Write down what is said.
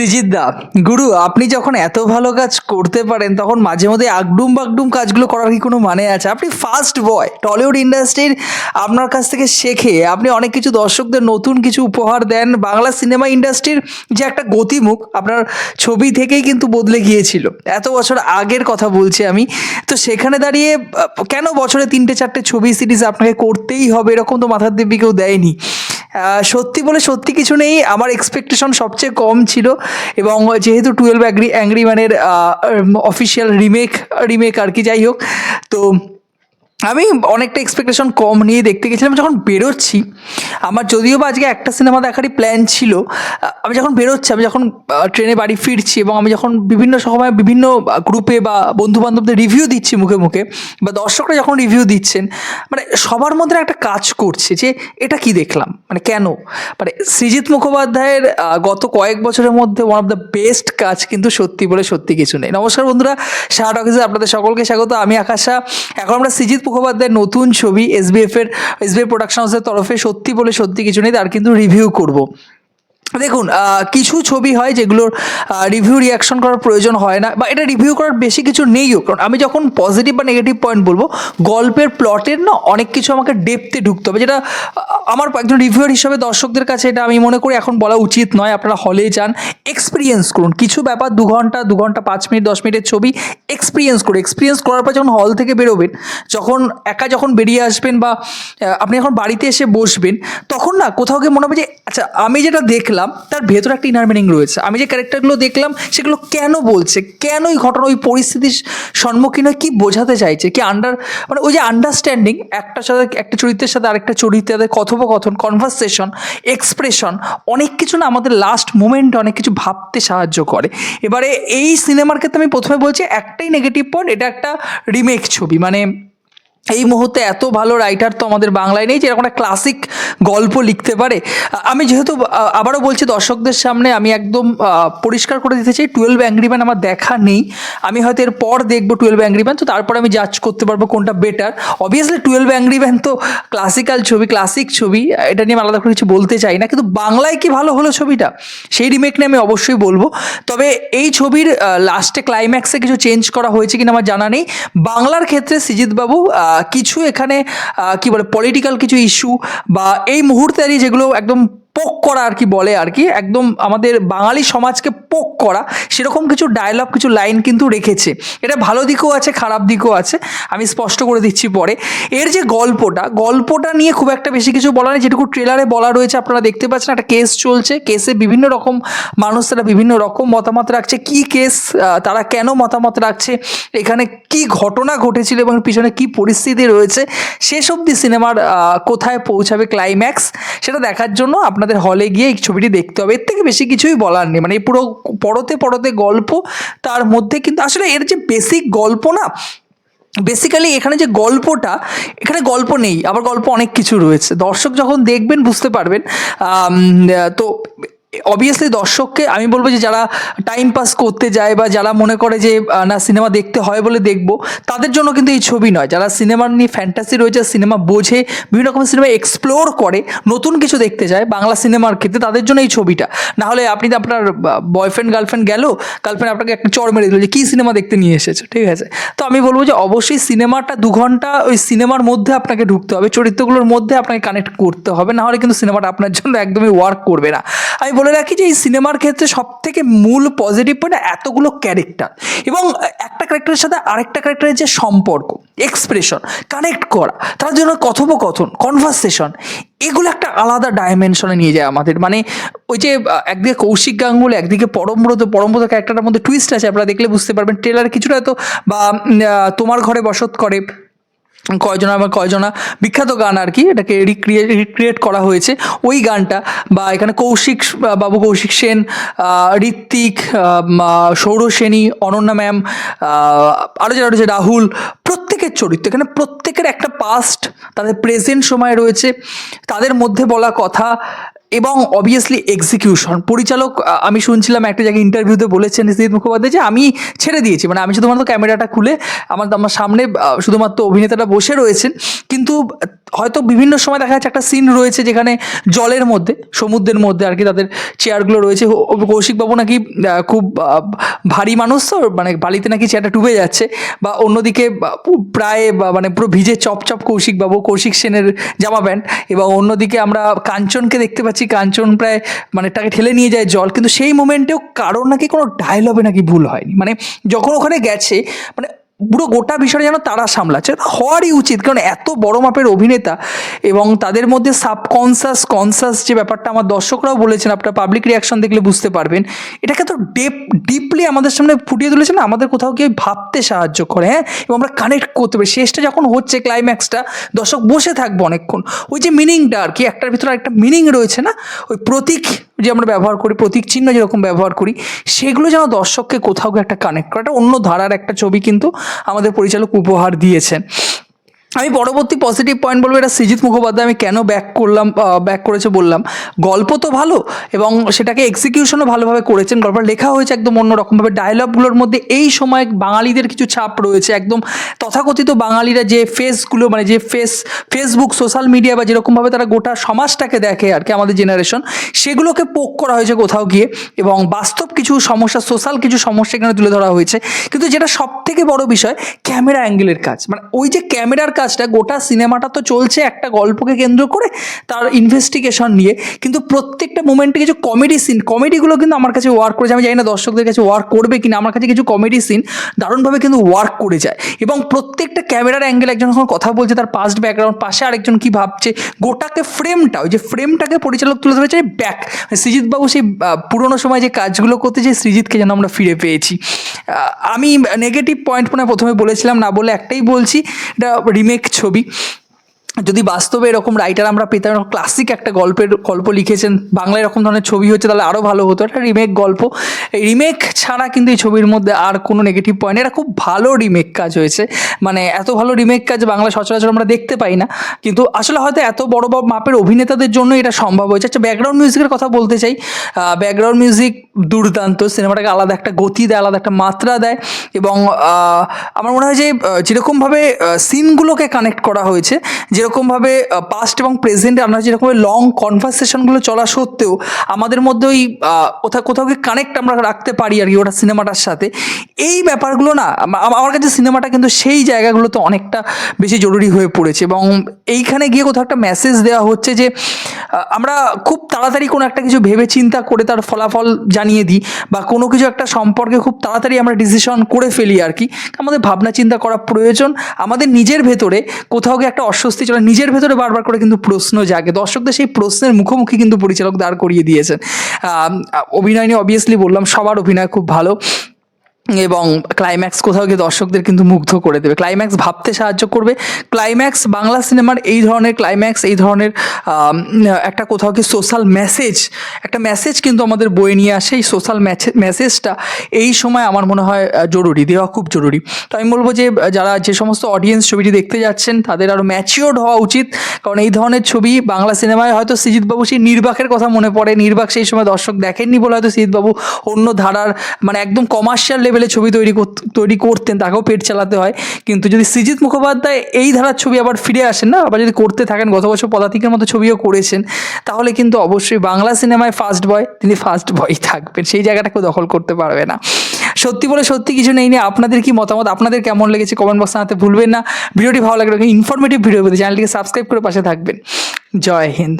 সৃজিত দা, গুরু, আপনি যখন এত ভালো কাজ করতে পারেন, তখন মাঝে মধ্যে আগডুম বাগডুম কাজগুলো করার কি কোনো মানে আছে? আপনি ফার্স্ট বয় টলিউড ইন্ডাস্ট্রির আপনার কাছ থেকে শেখে, আপনি অনেক কিছু দর্শকদের নতুন কিছু উপহার দেন, বাংলা সিনেমা ইন্ডাস্ট্রির যে একটা গতিমুখ আপনার ছবি থেকেই কিন্তু বদলে গিয়েছিল। এত বছর আগের কথা বলছি আমি। তো সেখানে দাঁড়িয়ে কেন বছরে তিনটে, চারটে ছবি সিরিজ আপনাকে করতেই হবে, এরকম তো মাথার দিব্যি কেউ দেয়নি? সত্যি বলে সত্যি কিছু নেই। আমার এক্সপেকটেশন সবচেয়ে কম ছিল এবং যেহেতু টুয়েলভ অ্যাগ্রি অ্যাংরি ম্যানের অফিসিয়াল রিমেক রিমেক আর কি, যাই হোক। তো আমি অনেকটা এক্সপেকটেশন কম নিয়ে দেখতে গেছিলাম যখন বেরোচ্ছি। আমার যদিও বা আজকে একটা সিনেমা দেখারই প্ল্যান ছিল আমি যখন বেরোচ্ছি, আমি যখন ট্রেনে বাড়ি ফিরছি এবং আমি যখন বিভিন্ন সময় বিভিন্ন গ্রুপে বা বন্ধু বান্ধবদের রিভিউ দিচ্ছি মুখে মুখে বা দর্শকরা যখন রিভিউ দিচ্ছেন মানে সবার মধ্যে একটা কাজ করছে যে এটা কি দেখলাম মানে কেন? মানে সৃজিত মুখোপাধ্যায়ের গত কয়েক বছরের মধ্যে ওয়ান অফ দ্য বেস্ট কাজ কিন্তু সত্যি বলে সত্যি কিছু নেই। নমস্কার বন্ধুরা শাহ টকিজে আপনাদের সকলকে স্বাগত। আমি আকাশা এখন আমরা সৃজিত মুখোপাধ্যায়ের নতুন ছবি এসবিএফ এর এসবিএফ প্রোডাকশন হাউসের তরফে সত্যি বলে সত্যি কিছু নেই, তার কিন্তু রিভিউ করব। দেখুন কিছু ছবি হয় যেগুলোর রিভিউ রিয়াকশন করার প্রয়োজন হয় না বা এটা রিভিউ করার বেশি কিছু নেইও। কারণ আমি যখন পজিটিভ বা নেগেটিভ পয়েন্ট বলব, গল্পের প্লটের না অনেক কিছু আমাকে ডেপতে ঢুকতে হবে। যেটা আমার একজন রিভিউয়ার হিসাবে দর্শকদের কাছে এটা আমি মনে করি এখন বলা উচিত নয়। আপনারা হলে যান এক্সপিরিয়েন্স করুন। কিছু ব্যাপার দু ঘণ্টা দু ঘণ্টা, পাঁচ মিনিট, দশ মিনিটের ছবি এক্সপিরিয়েন্স করুন। এক্সপিরিয়েন্স করার পর যখন হল থেকে বেরোবেন, যখন একা যখন বেরিয়ে আসবেন বা আপনি যখন বাড়িতে এসে বসবেন, তখন না কোথাও গিয়ে মনে হবে যে আচ্ছা আমি যেটা দেখলাম তার ভেতরে একটা ইনার মিনিং রয়েছে। আমি যে ক্যারেক্টারগুলো দেখলাম, সেগুলো কেন বলছে? কেন ওই ঘটনা ওই পরিস্থিতির সম্মুখীন হয়ে কী বোঝাতে চাইছে? কি আন্ডার মানে ওই যে আন্ডারস্ট্যান্ডিং একটার সাথে একটা চরিত্রের সাথে আরেকটা চরিত্রের কথোপকথন কনভারসেশন এক্সপ্রেশন অনেক কিছু না আমাদের লাস্ট মোমেন্টে অনেক কিছু ভাবতে সাহায্য করে। এবারে এই সিনেমার ক্ষেত্রে আমি প্রথমে বলছি, একটাই নেগেটিভ পয়েন্ট এটা একটা রিমেক ছবি। মানে এই মুহূর্তে এত ভালো রাইটার তো আমাদের বাংলায় নেই যে এরকম একটা ক্লাসিক গল্প লিখতে পারে। আমি যেহেতু আবারও বলছি দর্শকদের সামনে আমি একদম পরিষ্কার করে দিতে চাই টুয়েলভ অ্যাংরিম্যান আমার দেখা নেই। আমি হয়তো এর পর দেখব টুয়েলভ অ্যাংরিম্যান তো তারপর আমি জাজ করতে পারব কোনটা বেটার অবভিয়াসলি টুয়েলভ অ্যাংরিম্যান তো ক্লাসিক্যাল ছবি ক্লাসিক ছবি এটা নিয়ে আমি আলাদা করে কিছু বলতে চাই না কিন্তু বাংলায় কি ভালো হলো ছবিটা? সেই রিমেক নিয়ে আমি অবশ্যই বলব। তবে এই ছবির লাস্টে ক্লাইম্যাক্সে কিছু চেঞ্জ করা হয়েছে কিনা আমার জানা নেই। বাংলার ক্ষেত্রে সৃজিত বাবু আহ, কিছু এখানে কি বলে পলিটিক্যাল কিছু ইস্যু বা এই মুহূর্তে আর যেগুলো একদম পোক করা আর কি বলে আর কি। একদম আমাদের বাঙালি সমাজকে পোক করা, সেরকম কিছু ডায়লগ কিছু লাইন কিন্তু রেখেছে। এটা ভালো দিকও আছে, খারাপ দিকও আছে, আমি স্পষ্ট করে দিচ্ছি পরে। এর যে গল্পটা গল্পটা নিয়ে খুব একটা বেশি কিছু বলা নেই। যেটুকু ট্রেলারে বলা রয়েছে, আপনারা দেখতে পাচ্ছেন একটা কেস চলছে। কেসে বিভিন্ন রকম মানুষ তারা বিভিন্ন রকম মতামত রাখছে। কি কেস তারা কেন মতামত রাখছে? এখানে কি ঘটনা ঘটেছিল এবং পিছনে কি পরিস্থিতি রয়েছে? শেষ অবধি সিনেমার কোথায় পৌঁছাবে ক্লাইম্যাক্স সেটা দেখার জন্য আপনাদের হলে গিয়ে এই ছবিটি দেখতে হবে। এর থেকে বেশি কিছুই বলার নেই। মানে এই পুরো পরতে পড়তে গল্প, তার মধ্যে কিন্তু আসলে এর যে বেসিক গল্প না বেসিক্যালি এখানে যে গল্পটা, এখানে গল্প নেই। আবার গল্প অনেক কিছু রয়েছে। দর্শক যখন দেখবেন, বুঝতে পারবেন। তো অবভিয়াসলি দর্শককে আমি বলব যে যারা টাইম পাস করতে যায় বা যারা মনে করে যে না সিনেমা দেখতে হয় বলে দেখব, তাদের জন্য কিন্তু এই ছবি নয়। যারা সিনেমা নিয়ে ফ্যান্টাসি রয়েছে সিনেমা বোঝে, বিভিন্ন রকম সিনেমা এক্সপ্লোর করে, নতুন কিছু দেখতে যায়, বাংলা সিনেমার ক্ষেত্রে তাদের জন্য এই ছবিটা। না হলে আপনি তো আপনার বয়ফ্রেন্ড গার্লফ্রেন্ড গেল গার্লফ্রেন্ড আপনাকে একটা চড় মেরে দিল যে, কী সিনেমা দেখতে নিয়ে এসেছে? ঠিক আছে? তো আমি বলব যে অবশ্যই সিনেমাটা দু ঘণ্টা ওই সিনেমার মধ্যে আপনাকে ঢুকতে হবে, চরিত্রগুলোর মধ্যে আপনাকে কানেক্ট করতে হবে, না হলে কিন্তু সিনেমাটা আপনার জন্য একদমই ওয়ার্ক করবে না। আমি বলে রাখি যে এই সিনেমার ক্ষেত্রে সব থেকে মূল পজিটিভ পয়েন্ট এতগুলো ক্যারেক্টার এবং একটা ক্যারেক্টারের সাথে আরেকটা ক্যারেক্টারের যে সম্পর্ক এক্সপ্রেশন কানেক্ট করা, তার জন্য কথোপকথন কনভারসেশন এগুলো একটা আলাদা ডাইমেনশনে নিয়ে যায় আমাদের। মানে ওই যে একদিকে কৌশিক গাঙ্গুলি, একদিকে পরমব্রত পরমব্রত ক্যারেক্টারটার মধ্যে টুইস্ট আছে, আপনারা দেখলে বুঝতে পারবেন। ট্রেলার কিছুটা তো বা তোমার ঘরে বসত করে। কয়জনা বা কয়জনা বিখ্যাত গান আর কি, এটাকে রিক্রিয়েট রিক্রিয়েট করা হয়েছে। ওই গানটা বা এখানে কৌশিক, বাবু কৌশিক সেন ঋত্বিক সৌর সেনী, অনন্যা ম্যাম আরও যারা রয়েছে, রাহুল, প্রত্যেকের চরিত্র। এখানে প্রত্যেকের একটা পাস্ট তাদের প্রেজেন্ট সময় রয়েছে। তাদের মধ্যে বলা কথা এবং অবভিয়াসলি এক্সিকিউশন পরিচালক আমি শুনছিলাম একটা জায়গায় ইন্টারভিউতে বলেছেন সিদ্দিক মুখোপাধ্যায় যে, আমি ছেড়ে দিয়েছি। মানে আমি শুধুমাত্র ক্যামেরাটা খুলে আমার আমার সামনে শুধুমাত্র অভিনেতাটা বসে রয়েছেন। কিন্তু হয়তো বিভিন্ন সময় দেখা যাচ্ছে একটা সিন রয়েছে যেখানে জলের মধ্যে, সমুদ্রের মধ্যে আর কি তাদের চেয়ারগুলো রয়েছে। কৌশিকবাবু নাকি খুব ভারী মানুষ তো মানে বালিতে নাকি চেয়ারটা ডুবে যাচ্ছে বা অন্যদিকে প্রায় মানে পুরো ভিজে চপচপ কৌশিকবাবু কৌশিক সেনের জামা প্যান্ট এবং অন্যদিকে আমরা কাঞ্চনকে দেখতে পাচ্ছি কাঞ্চন প্রায় মানে তাকে ঠেলে নিয়ে যায় জল, কিন্তু সেই মোমেন্টেও কারোর নাকি কোনো ডায়লগে নাকি ভুল হয়নি। মানে যখন ওখানে গেছে মানে পুরো গোটা বিষয়টা যেন তারা সামলাচ্ছে। হওয়ারই উচিত, কারণ এত বড় মাপের অভিনেতা এবং তাদের মধ্যে সাবকনসাস কনসাস যে ব্যাপারটা আমার দর্শকরাও বলেছেন, আপনার পাবলিক রিয়াকশন দেখলে বুঝতে পারবেন। এটাকে তো ডেপ ডিপলি আমাদের সামনে ফুটিয়ে তুলেছে না, আমাদের কোথাও গিয়ে ভাবতে সাহায্য করে হ্যাঁ? এবং আমরা কানেক্ট করতে পারি। শেষটা যখন হচ্ছে ক্লাইম্যাক্সটা দর্শক বসে থাকব অনেকক্ষণ। ওই যে মিনিংটা আর কি, একটার ভিতরে একটা মিনিং রয়েছে না? ওই প্রতীক যে আমরা ব্যবহার করি, প্রতীক চিহ্ন যেরকম ব্যবহার করি, সেগুলো যেন দর্শককে কোথাও একটা কানেক্ট করে। একটা অন্য ধারার একটা ছবি কিন্তু আমাদের পরিচালক উপহার দিয়েছেন। আমি পরবর্তী পজিটিভ পয়েন্ট বলব, এটা সৃজিত মুখোপাধ্যায় আমি কেন ব্যাক করলাম ব্যাক করেছে বললাম। গল্প তো ভালো এবং সেটাকে এক্সিকিউশনও ভালোভাবে করেছেন। গল্পটা লেখা হয়েছে একদম অন্যরকমভাবে। ডায়লগগুলোর মধ্যে এই সময় বাঙালিদের কিছু ছাপ রয়েছে। একদম তথাকথিত বাঙালিরা যে ফেসগুলো মানে যে ফেস ফেসবুক সোশ্যাল মিডিয়া বা যেরকমভাবে তারা গোটা সমাজটাকে দেখে আর কি, আমাদের জেনারেশন সেগুলোকে পোক করা হয়েছে কোথাও গিয়ে এবং বাস্তব কিছু সমস্যা সোশ্যাল কিছু সমস্যা এখানে তুলে ধরা হয়েছে। কিন্তু যেটা সব থেকে বড় বিষয় ক্যামেরা অ্যাঙ্গেলের কাজ। মানে ওই যে ক্যামেরার কাজটা গোটা সিনেমাটা তো চলছে একটা গল্পকে কেন্দ্র করে তার ইনভেস্টিগেশন নিয়ে। কিন্তু প্রত্যেকটা মোমেন্টে কিছু কমেডি সিন কমেডিগুলো কিন্তু আমার কাছে ওয়ার্ক করেছে। আমি জানি না দর্শকদের কাছে ওয়ার্ক করবে কিনা আমার কাছে কিছু কমেডি সিন দারুণভাবে কিন্তু ওয়ার্ক করে যায়। এবং প্রত্যেকটা ক্যামেরার অ্যাঙ্গেল একজন যখন কথা বলছে তার পাস্ট ব্যাকগ্রাউন্ড পাশে আরেকজন কি ভাবছে গোটাকে ফ্রেমটা ওই যে ফ্রেমটাকে পরিচালক তুলে ধরেছে ব্যাক সৃজিতবাবু সেই আহ, পুরোনো সময় যে কাজগুলো করতে যে সৃজিতকে যেন আমরা ফিরে পেয়েছি। আমি নেগেটিভ পয়েন্ট মনে প্রথমে বলেছিলাম না বলে একটাই বলছি এটা রিমেক ছবি। যদি বাস্তবে এরকম রাইটার আমরা পেতাম ক্লাসিক একটা গল্পের, গল্প লিখেছেন, বাংলায় এরকম ধরনের ছবি হচ্ছে, তাহলে আরও ভালো হতো। একটা রিমেক গল্প। এই রিমেক ছাড়া কিন্তু এই ছবির মধ্যে আর কোনো নেগেটিভ পয়েন্ট এটা খুব ভালো রিমেক কাজ হয়েছে। মানে এত ভালো রিমেক কাজ বাংলা সচরাচর আমরা দেখতে পাই না। কিন্তু আসলে হয়তো এত বড় বড় মাপের অভিনেতাদের জন্য এটা সম্ভব হয়েছে। আচ্ছা ব্যাকগ্রাউন্ড মিউজিকের কথা বলতে চাই। ব্যাকগ্রাউন্ড মিউজিক দুর্দান্ত। সিনেমাটাকে আলাদা একটা গতি দেয়, আলাদা একটা মাত্রা দেয়। এবং আমার মনে হয় যে যেরকমভাবে সিনগুলোকে কানেক্ট করা হয়েছে যেরকমভাবে পাস্ট এবং প্রেজেন্টে আমরা যেরকম লং কনভারসেশনগুলো চলা সত্ত্বেও আমাদের মধ্যে ওই কোথাও কোথাও কানেক্ট আমরা রাখতে পারি আর কি ওটা সিনেমাটার সাথে। এই ব্যাপারগুলো না আমার কাছে সিনেমাটা কিন্তু সেই জায়গাগুলোতে অনেকটা বেশি জরুরি হয়ে পড়েছে এবং এইখানে গিয়ে কোথাও একটা মেসেজ দেওয়া হচ্ছে যে আমরা খুব তাড়াতাড়ি কোনো একটা কিছু ভেবে চিন্তা করে তার ফলাফল জানিয়ে দিই বা কোনো কিছু একটা সম্পর্কে খুব তাড়াতাড়ি আমরা ডিসিশন করে ফেলি আর কি। আমাদের ভাবনা চিন্তা করা প্রয়োজন। আমাদের নিজের ভেতরে কোথাও গিয়ে একটা অস্বস্তি চলে নিজের ভেতরে বারবার করে কিন্তু প্রশ্ন জাগে। দর্শকদের সেই প্রশ্নের মুখোমুখি কিন্তু পরিচালক দাঁড় করিয়ে দিয়েছেন। অভিনয় নিয়ে অবভিয়াসলি বললাম, সবার অভিনয় খুব ভালো। এবং ক্লাইম্যাক্স কোথাও গিয়ে দর্শকদের কিন্তু মুগ্ধ করে দেবে। ক্লাইম্যাক্স ভাবতে সাহায্য করবে। ক্লাইম্যাক্স বাংলা সিনেমার এই ধরনের ক্লাইম্যাক্স এই ধরনের একটা কোথাও গিয়ে সোশ্যাল মেসেজ একটা মেসেজ কিন্তু আমাদের বয়ে নিয়ে আসে। এই সোশ্যাল মেসেজটা এই সময় আমার মনে হয় জরুরি, দেওয়া খুব জরুরি। তো আমি বলব যে, যারা যে সমস্ত অডিয়েন্স ছবিটি দেখতে যাচ্ছেন, তাদের আরও ম্যাচিওর্ড হওয়া উচিত। কারণ এই ধরনের ছবি বাংলা সিনেমায় হয়তো সৃজিতবাবু সেই নির্বাকের কথা মনে পড়ে। নির্বাক সেই সময় দর্শক দেখেননি বলে হয়তো সৃজিতবাবু অন্য ধারার মানে একদম কমার্শিয়াল লেভেলে ছবি তৈরি তৈরি করতেন, তাকেও পেট চালাতে হয়। কিন্তু যদি সৃজিত মুখোপাধ্যায় এই ধারার ছবি আবার ফিরে আসেন না, আবার যদি করতে থাকেন, গত বছর পদাতিকের মতো ছবিও করেছেন, তাহলে কিন্তু অবশ্যই বাংলা সিনেমায় ফার্স্ট বয় তিনি ফার্স্ট বয় থাকবেন। সেই জায়গাটা কেউ দখল করতে পারবে না। সত্যি বলে সত্যি কিছু নেই নিয়ে আপনাদের কি মতামত, আপনাদের কেমন লেগেছে কমেন্ট বক্সে জানাতে ভুলবেন না। ভিডিওটি ভালো লাগলে ইনফরমেটিভ ভিডিও পেতে চ্যানেলটিকে সাবস্ক্রাইব করে পাশে থাকবেন। জয় হিন্দ।